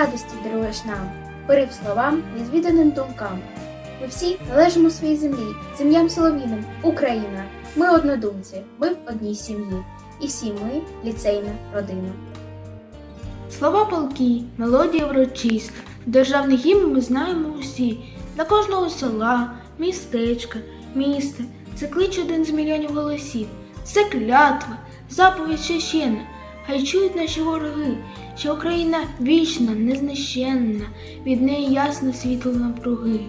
радості даруєш нам, порив словам, відвіданим думкам. Ми всі належимо своїй землі, землям солов'їним, Україна. Ми однодумці, ми в одній сім'ї, і всі ми ліцейна родина. Слова палки, мелодія врочиста, державний гімн ми знаємо усі. Для кожного села, містечка, міста. Це клич один з мільйонів голосів. Це клятва, заповідь священна. Хай чують наші вороги, що Україна вічна, незнищенна, від неї ясно світло навкруги.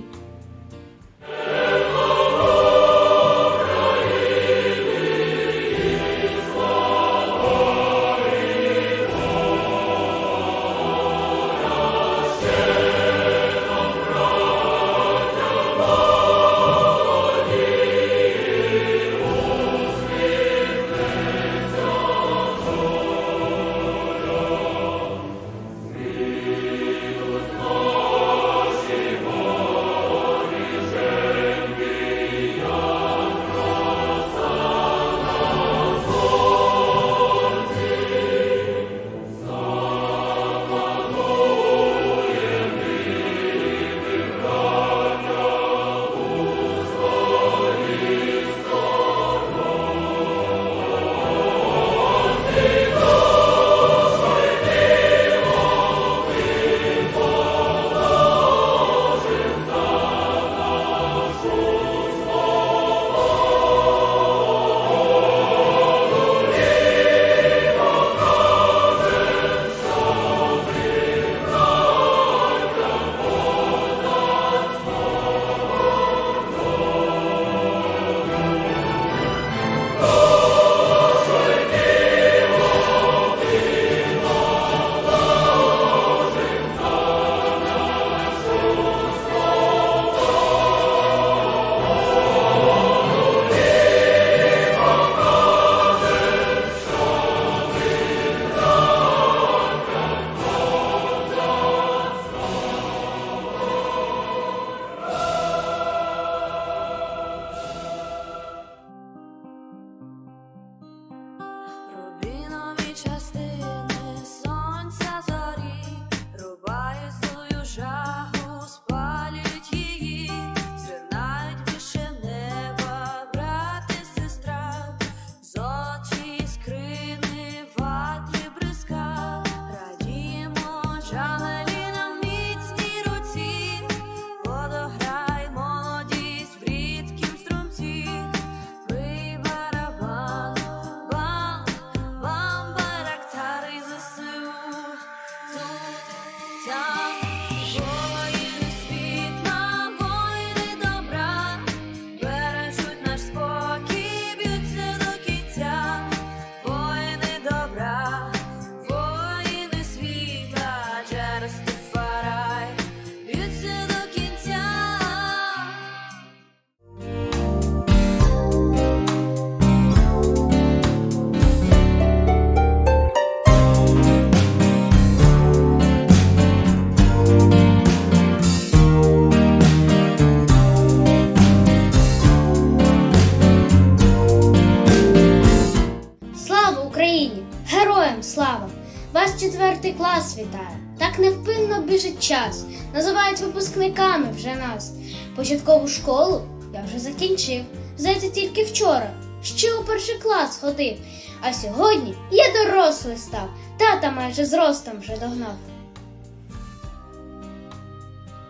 Вас четвертий клас вітає. Так невпинно біжить час. Називають випускниками вже нас. Початкову школу я вже закінчив. Здається, тільки вчора. Ще у перший клас ходив. А сьогодні я дорослий став. Тата майже зростом вже догнав.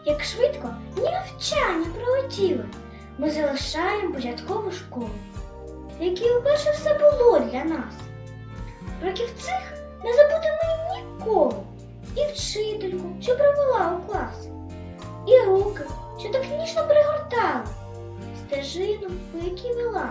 Як швидко ні навчання пролетіло, ми залишаємо початкову школу, в якій вперше все було для нас. Років цих ніколи. І вчительку, що привела у клас, і руки, що так ніжно пригортали, стежину, по якій вела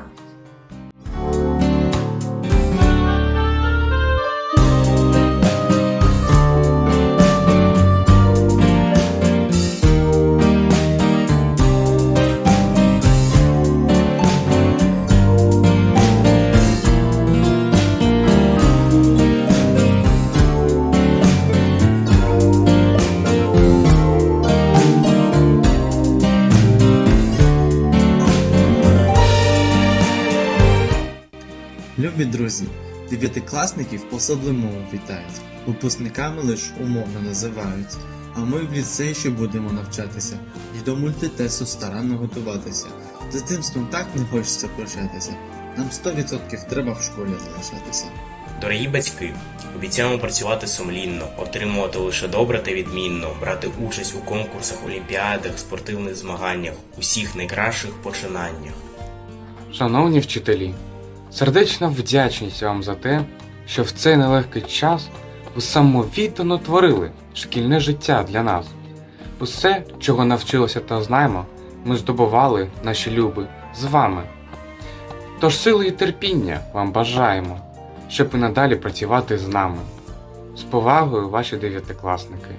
Любі друзі, Дев'ятикласників посадли мову вітають, випускниками лиш умовно називають. А ми в ліцеї ще будемо навчатися, і до мультитесту старанно готуватися. З дитинством так не хочеться прощатися. Нам 100% треба в школі залишатися. Дорогі батьки, обіцяємо працювати сумлінно, отримувати лише добре та відмінно, брати участь у конкурсах, олімпіадах, спортивних змаганнях, усіх найкращих починаннях. Шановні вчителі, сердечна вдячність вам за те, що в цей нелегкий час ви самовіддано творили шкільне життя для нас. Усе, чого навчилися та знаємо, ми здобували, наші люби, з вами. Тож сили і терпіння вам бажаємо, щоб і надалі працювати з нами. З повагою, ваші дев'ятикласники.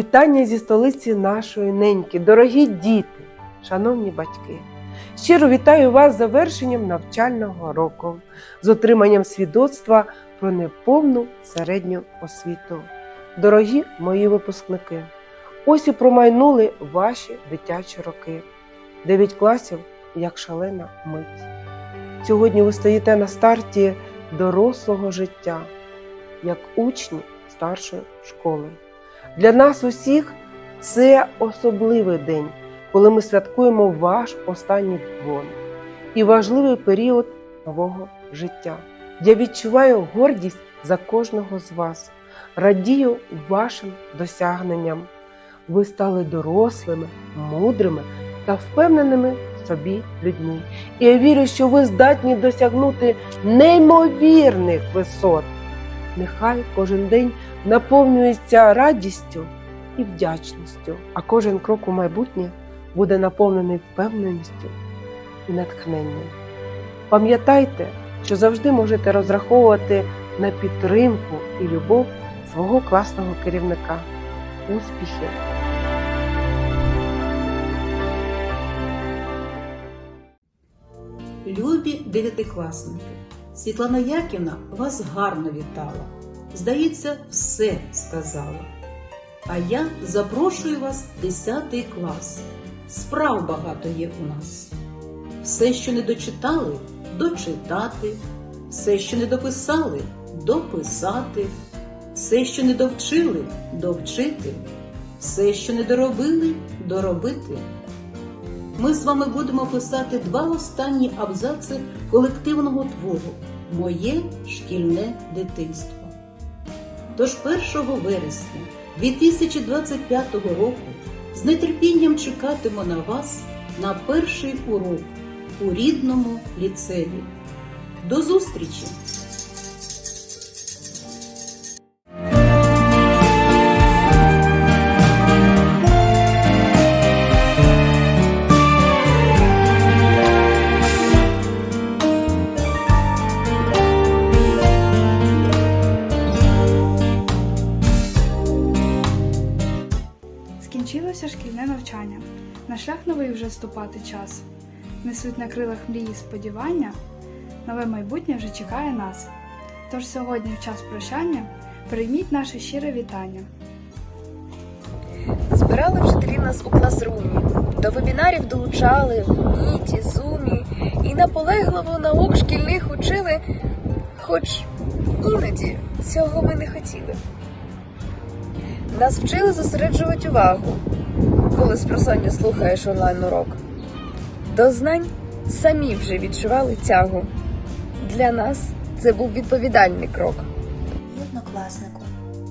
Вітання зі столиці нашої неньки, дорогі діти, шановні батьки. Щиро вітаю вас з завершенням навчального року, з отриманням свідоцтва про неповну середню освіту. Дорогі мої випускники, ось і промайнули ваші дитячі роки. Дев'ять класів як шалена мить. Сьогодні ви стоїте на старті дорослого життя, як учні старшої школи. Для нас усіх це особливий день, коли ми святкуємо ваш останній дзвоник і важливий період нового життя. Я відчуваю гордість за кожного з вас, радію вашим досягненням. Ви стали дорослими, мудрими та впевненими собі людьми. І я вірю, що ви здатні досягнути неймовірних висот. Нехай кожен день наповнюється радістю і вдячністю, а кожен крок у майбутнє буде наповнений впевненістю і натхненням. Пам'ятайте, що завжди можете розраховувати на підтримку і любов свого класного керівника. Успіхів! Любі дев'ятикласники, Світлана Яківна вас гарно вітала. Здається, все сказала. А я запрошую вас в 10 клас. Справ багато є у нас. Все, що не дочитали, дочитати, все, що не дописали, дописати, все, що не довчили, довчити, все, що не доробили, доробити. Ми з вами будемо писати два останні абзаци колективного твору Моє шкільне дитинство. Тож 1 вересня 2025 року з нетерпінням чекатиму на вас на перший урок у рідному ліцеї. До зустрічі! Новий ступати час. Несуть на крилах мрії сподівання. Нове майбутнє вже чекає нас. Тож сьогодні, в час прощання, прийміть наше щире вітання. Збирали вчителі нас у класрумі, до вебінарів долучали в Міті, Зумі і наполегливо наук шкільних учили, хоч іноді цього ми не хотіли. Нас вчили зосереджувати увагу, коли з просоння слухаєш онлайн-урок. До знань самі вже відчували тягу. Для нас це був відповідальний крок. Однокласнику,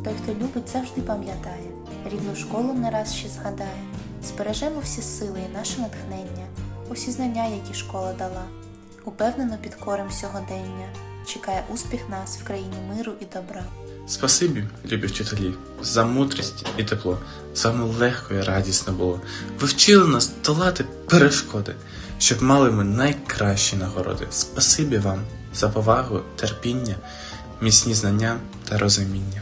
той, хто любить, завжди пам'ятає, рідну школу не раз ще згадає. Збережемо всі сили і наше натхнення, усі знання, які школа дала. Упевнено підкорим сьогодення. Чекає успіх нас в країні миру і добра. Спасибі, любі вчителі, за мудрість і тепло. З вами легко і радісно було. Ви вчили нас долати перешкоди, щоб мали ми найкращі нагороди. Спасибі вам за повагу, терпіння, міцні знання та розуміння.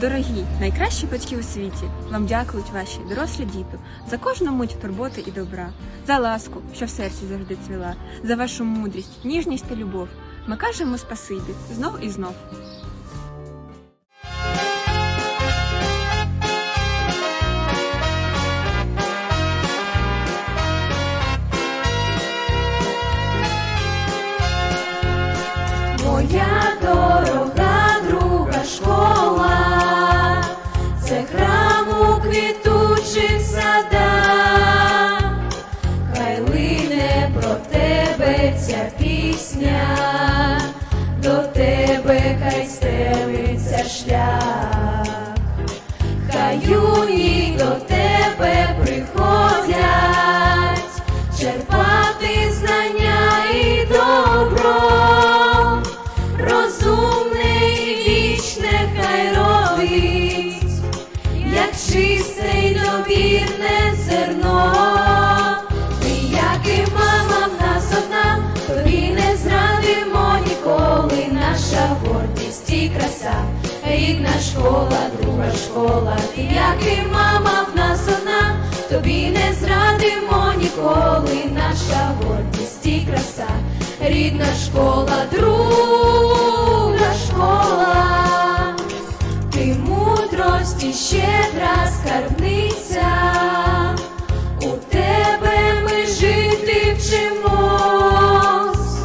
Дорогі, найкращі батьки у світі, вам дякують ваші дорослі діти за кожну мить турботи і добра, за ласку, що в серці завжди цвіла, за вашу мудрість, ніжність та любов, Ми кажемо спасибі знов і знов. Як чисте й довірне зерно, ти, як і мама в нас одна, тобі не зрадимо ніколи, наша гордість і краса, рідна школа, друга школа, ти, як і мама в нас одна, тобі не зрадимо ніколи, наша гордість і краса, рідна школа, друга школа, мудрості щедра скарбниця, у тебе ми жити вчимось,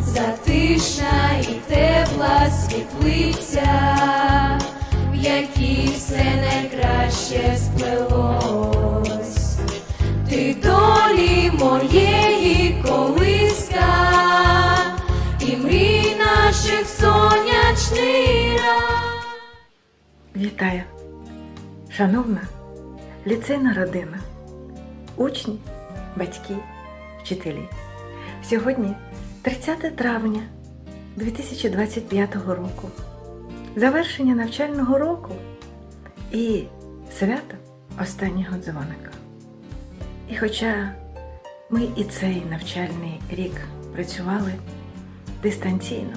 затишна і тепла світлиця, в якій все найкраще сплелось. Ти долі моєї Вітаю, шановна ліцейна родина, учні, батьки, вчителі. Сьогодні 30 травня 2025 року, завершення навчального року і свято останнього дзвоника. І хоча ми і цей навчальний рік працювали дистанційно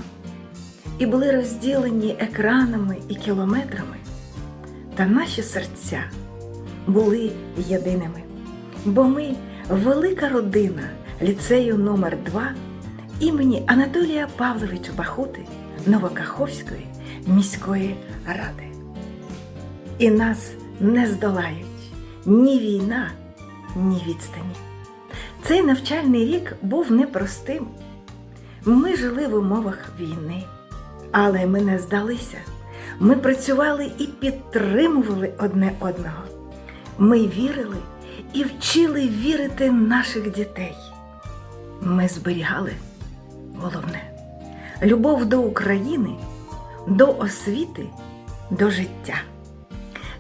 і були розділені екранами і кілометрами, та наші серця були єдиними, бо ми велика родина ліцею номер 2 імені Анатолія Павловича Бахути Новокаховської міської ради. І нас не здолають ні війна, ні відстані. Цей навчальний рік був непростим. Ми жили в умовах війни, але ми не здалися. Ми працювали і підтримували одне одного. Ми вірили і вчили вірити наших дітей. Ми зберігали головне любов до України, до освіти, до життя.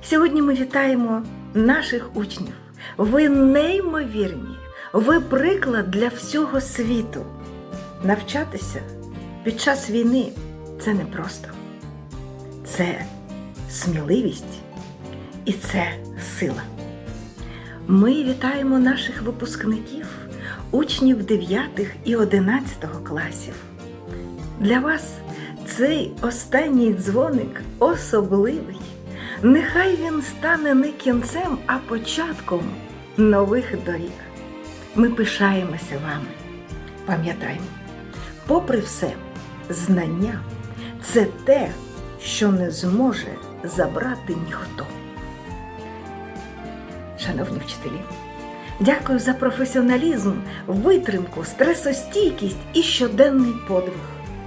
Сьогодні ми вітаємо наших учнів. Ви неймовірні, ви приклад для всього світу. Навчатися під час війни це не просто. Це сміливість і це сила. Ми вітаємо наших випускників, учнів 9 і 11 класів. Для вас цей останній дзвоник особливий. Нехай він стане не кінцем, а початком нових доріг. Ми пишаємося вами. Пам'ятаймо, попри все, знання це те, що не зможе забрати ніхто. Шановні вчителі, дякую за професіоналізм, витримку, стресостійкість і щоденний подвиг.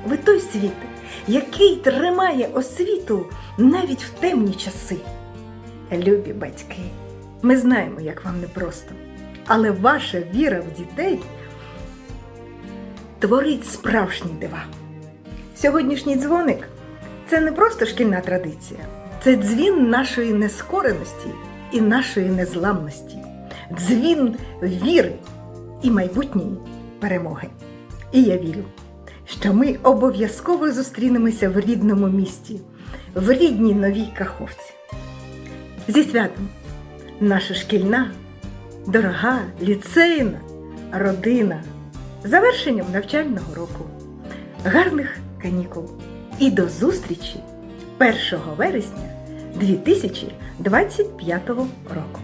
Ви той світ, який тримає освіту навіть в темні часи. Любі батьки, ми знаємо, як вам непросто, але ваша віра в дітей творить справжні дива. Сьогоднішній дзвоник це не просто шкільна традиція, це дзвін нашої нескореності і нашої незламності, дзвін віри і майбутньої перемоги. І я вірю, що ми обов'язково зустрінемося в рідному місті, в рідній новій каховці. Зі святом наша шкільна, дорога, ліцейна родина, завершенням навчального року, гарних канікул і до зустрічі 1 вересня 2025 року.